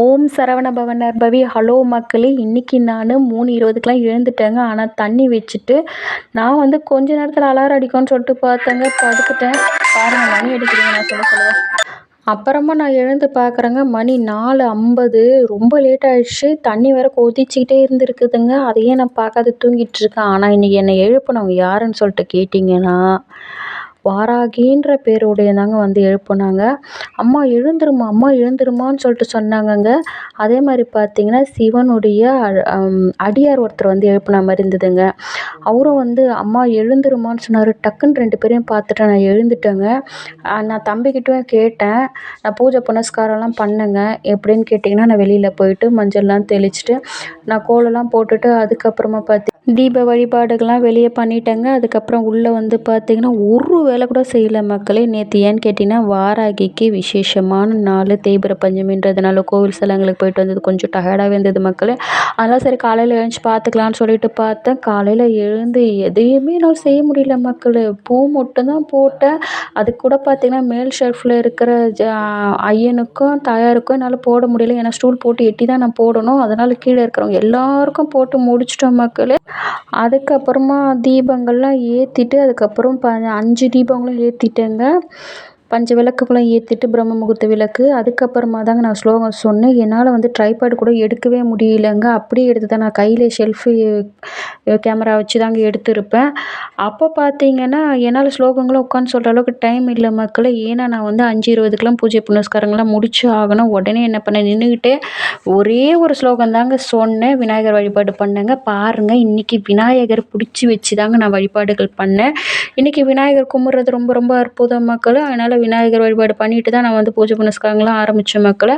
ஓம் சரவண பவ நற்பவி. ஹலோ மக்களே இன்றைக்கி நான் மூணு இருபதுக்கெலாம் எழுந்துட்டேங்க. ஆனால் தண்ணி வச்சுட்டு நான் வந்து கொஞ்ச நேரத்தில் அலாரம் அடிக்கும்னு சொல்லிட்டு பார்த்தேங்க படுத்துட்டேன். பாருங்கள் மணி அடிக்கிறீங்க நான் சொல்ல சொல்ல. அப்புறமா நான் எழுந்து பார்க்குறேங்க மணி நாலு ஐம்பது. ரொம்ப லேட் ஆகிடுச்சு தண்ணி வேறு கொதிச்சிக்கிட்டே இருந்திருக்குதுங்க. அதையே நான் பார்க்காத தூங்கிட்டுருக்கேன் ஆனால் இன்றைக்கி என்னை எழுப்பினவங்க யாருன்னு சொல்லிட்டு கேட்டிங்கன்னா வாராகின்ற தாங்க வந்து எழுப்புனாங்க. அம்மா எழுந்துருமா அம்மா எழுந்துருமான்னு சொல்லிட்டு சொன்னாங்கங்க. அதே மாதிரி பார்த்தீங்கன்னா சிவனுடைய அடியார் ஒருத்தர் வந்து எழுப்புன மாதிரி இருந்ததுங்க. அவரும் வந்து அம்மா எழுந்துருமான்னு சொன்னார். டக்குன்னு ரெண்டு பேரையும் பார்த்துட்டு நான் எழுந்துட்டேங்க. நான் தம்பிக்கிட்டையும் கேட்டேன். நான் பூஜை புனஸ்காரம்லாம் பண்ணேங்க. எப்படின்னு கேட்டிங்கன்னா நான் வெளியில் போயிட்டு மஞ்சள்லாம் தெளிச்சுட்டு நான் கோலம்லாம் போட்டுட்டு அதுக்கப்புறமா பார்த்தி தீப வழிபாடுகள்லாம் வெளியே பண்ணிட்டேங்க. அதுக்கப்புறம் உள்ளே வந்து பார்த்திங்கன்னா ஒரு வேலை கூட செய்யலை மக்களே. நேற்று ஏன்னு கேட்டிங்கன்னா வாராகிக்கு விசேஷமான நாள் தேய்பிர பஞ்சமின்றதுனால கோவில் ஸ்தலங்களுக்கு போயிட்டு வந்தது. கொஞ்சம் டயர்டாகவே இருந்தது மக்களே. அதனால் சரி காலையில் எழுந்துச்சி பார்த்துக்கலான்னு சொல்லிட்டு பார்த்தேன். காலையில் எழுந்து எதையுமே என்னால் செய்ய முடியல மக்களே. பூ மட்டும்தான் போட்டேன். அது கூட பார்த்திங்கன்னா மேல் ஷெல்ஃபில் இருக்கிற ஜ ஐயனுக்கும் தாயாருக்கும் என்னால் போட முடியல. ஏன்னா ஸ்டூல் போட்டு எட்டி தான் நான் போடணும். அதனால் கீழே இருக்கிறவங்க எல்லாருக்கும் போட்டு முடிச்சிட்டோம் மக்களே. அதுக்கப்புறமா தீபங்கள்லாம் ஏற்றிட்டு அதுக்கப்புறம் ப அஞ்சு தீபங்களும் ஏற்றிட்டேங்க பஞ்ச விளக்குகளும் ஏற்றிட்டு பிரம்ம முகூர்த்த விளக்கு. அதுக்கப்புறமா தாங்க நான் ஸ்லோகம் சொன்னேன். என்னால் வந்து ட்ரைபேட் கூட எடுக்கவே முடியலங்க. அப்படியே எடுத்து தான் நான் கையில் ஷெல்ஃபு கேமரா வச்சு தாங்க எடுத்திருப்பேன். அப்போ பார்த்தீங்கன்னா என்னால் ஸ்லோகங்களும் உட்காந்து சொல்கிற அளவுக்கு டைம் இல்லை மக்களே. ஏன்னா நான் வந்து அஞ்சு இருபதுக்கெலாம் பூஜை புனஸ்காரங்களாம் முடிச்சு ஆகணும். உடனே என்ன பண்ணேன்? நின்றுக்கிட்டே ஒரே ஒரு ஸ்லோகம் தாங்க சொன்னேன். விநாயகர் வழிபாடு பண்ணேங்க. பாருங்கள் இன்றைக்கி விநாயகர் பிடிச்சி வச்சு தாங்க நான் வழிபாடுகள் பண்ணேன். இன்றைக்கி விநாயகர் கும்பிட்றது ரொம்ப ரொம்ப அற்புதம் மக்கள். அதனால் விநாயகர் வழிபாடு பண்ணிட்டு தான் நான் வந்து பூஜை புனஸ்காரங்களாம் ஆரம்பித்தேன் மக்களை.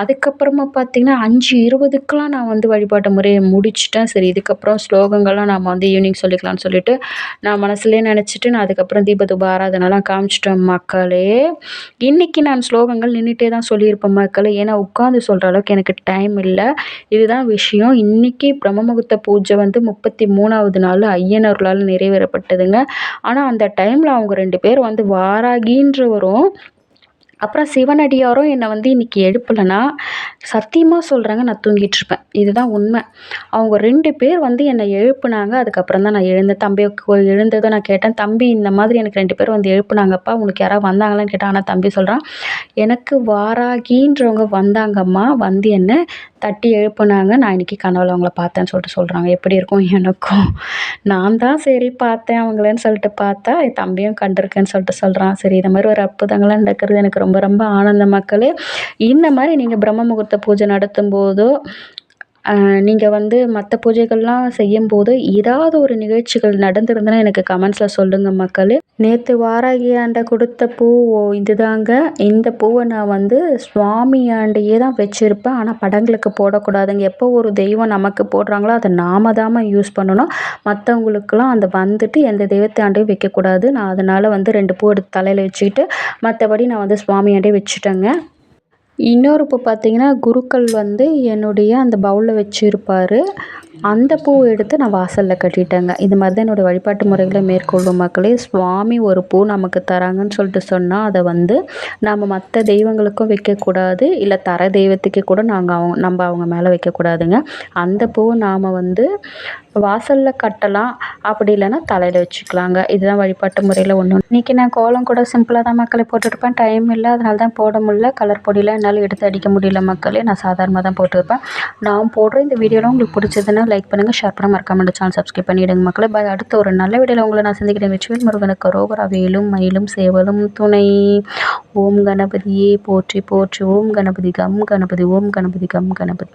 அதுக்கப்புறமா பார்த்திங்கன்னா அஞ்சு இருபதுக்கெலாம் நான் வந்து வழிபாட்டு முறையை முடிச்சிட்டேன். சரி இதுக்கப்புறம் ஸ்லோகங்கள்லாம் நாம் வந்து ஈவினிங் சொல்லிக்கலாம்னு சொல்லிட்டு நான் மனசுலேயே நினச்சிட்டு நான் அதுக்கப்புறம் தீபதூப ஆராதனைலாம் காமிச்சிட்டேன் மக்களே. இன்றைக்கி நான் ஸ்லோகங்கள் நின்றுட்டே தான் சொல்லியிருப்பேன் மக்களே. ஏன்னா உட்காந்து சொல்கிற அளவுக்கு எனக்கு டைம் இல்லை. இதுதான் விஷயம். இன்றைக்கி பிரம்மமுகூர்த்த பூஜை வந்து முப்பத்தி மூணாவது நாள் ஐயனர்களால் நிறைவேறப்பட்டதுங்க. ஆனால் அந்த டைமில் அவங்க ரெண்டு பேர் வந்து வாராகின்ற வரும். அப்புறம் சிவனடியாரும் என்னை வந்து இன்றைக்கி எழுப்பலைன்னா சத்தியமாக சொல்கிறாங்க நான் தூங்கிட்டுருப்பேன். இதுதான் உண்மை. அவங்க ரெண்டு பேர் வந்து என்னை எழுப்புனாங்க அதுக்கப்புறம் தான் நான் எழுந்தேன். தம்பி எழுந்ததும் நான் கேட்டேன் தம்பி இந்த மாதிரி எனக்கு ரெண்டு பேர் வந்து எழுப்புனாங்கப்பா உனக்கு யாராவது வந்தாங்களான்னு கேட்டேன் ஆனால் தம்பி சொல்கிறான் எனக்கு வாராகின்றவங்க வந்தாங்கம்மா வந்து என்ன தட்டி எழுப்புனாங்க. நான் இன்றைக்கி கனவில் அவங்கள பார்த்தேன்னு சொல்லிட்டு சொல்கிறாங்க எப்படி இருக்கும்? எனக்கும். நான் தான் சரி பார்த்தேன் அவங்களேன்னு சொல்லிட்டு பார்த்தா என் தம்பியும் கண்டிருக்கேன்னு சொல்லிட்டு சொல்கிறான் சரி இது மாதிரி ஒரு அற்புதங்கள்லாம் நடக்கிறது எனக்கு ரொம்ப ரொம்ப ஆனந்த மக்களே. இந்த மாதிரி நீங்கள் பிரம்ம முகூர்த்த பூஜை நடத்தும் போதோ நீங்கள் வந்து மற்ற பூஜைகள்லாம் செய்யும்போது ஏதாவது ஒரு நிகழ்ச்சிகள் நடந்திருந்ததுன்னா எனக்கு கமெண்ட்ஸில் சொல்லுங்கள் மக்களே. நேற்று வாராகி கொடுத்த பூ இதுதாங்க. இந்த பூவை நான் வந்து சுவாமி ஆண்டையே தான் வச்சுருப்பேன். ஆனால் படங்களுக்கு போடக்கூடாதுங்க. எப்போ ஒரு தெய்வம் நமக்கு போடுறாங்களோ அதை நாம தாம யூஸ் பண்ணணும். மற்றவங்களுக்குலாம் அந்த வந்துட்டு எந்த தெய்வத்தை ஆண்டையும் வைக்கக்கூடாது. நான் அதனால் வந்து ரெண்டு பூ எடுத்து தலையில் வச்சுக்கிட்டு மற்றபடி நான் வந்து சுவாமியாண்டே வச்சுட்டேங்க. இன்னொரு இப்போ பார்த்தீங்கன்னா குருக்கள் வந்து என்னுடைய அந்த பவுலில் வச்சுருப்பாரு. அந்த பூவை எடுத்து நான் வாசலில் கட்டிட்டேங்க. இது மாதிரி தான் என்னோடய வழிபாட்டு முறைகளை மேற்கொள்ளும் மக்களே சுவாமி ஒரு பூ நமக்கு தராங்கன்னு சொல்லிட்டு சொன்னால் அதை வந்து நம்ம மற்ற தெய்வங்களுக்கும் வைக்கக்கூடாது இல்லை தர தெய்வத்துக்கே கூட நாங்கள் அவங்க நம்ம அவங்க மேலே வைக்கக்கூடாதுங்க. அந்த பூவை நாம் வந்து வாசலில் கட்டலாம். அப்படி இல்லைன்னா தலையில் வச்சுக்கலாங்க. இதுதான் வழிபாட்டு முறையில் ஒன்று இன்றைக்கி நான் கோலம் கூட சிம்பிளாக தான் மக்களை போட்டுருப்பேன். டைம் இல்லை அதனால தான் போட முடியல. கலர் பொடியெலாம் என்னால் எடுத்து அடிக்க முடியல மக்களே. நான் சாதாரணமாக தான் போட்டுருப்பேன். நான் போடுற இந்த வீடியோலாம் உங்களுக்கு பிடிச்சதுன்னா லைக் பண்ணுங்கள் ஷேர் பண்ண மறக்காம சேனல் சப்ஸ்கிரைப் பண்ணிவிடுங்க மக்களே. பாய் அடுத்த ஒரு நல்ல வீடியோவில் உங்களை நான் சந்திக்கிறேன். வெற்றிவேல் முருகனுக்கு ரோகரா வேலும் மயிலும் சேவலும் துணை. ஓம் கணபதியே போற்றி போற்றி. ஓம் கணபதி கம் கணபதி ஓம் கணபதி கம் கணபதி.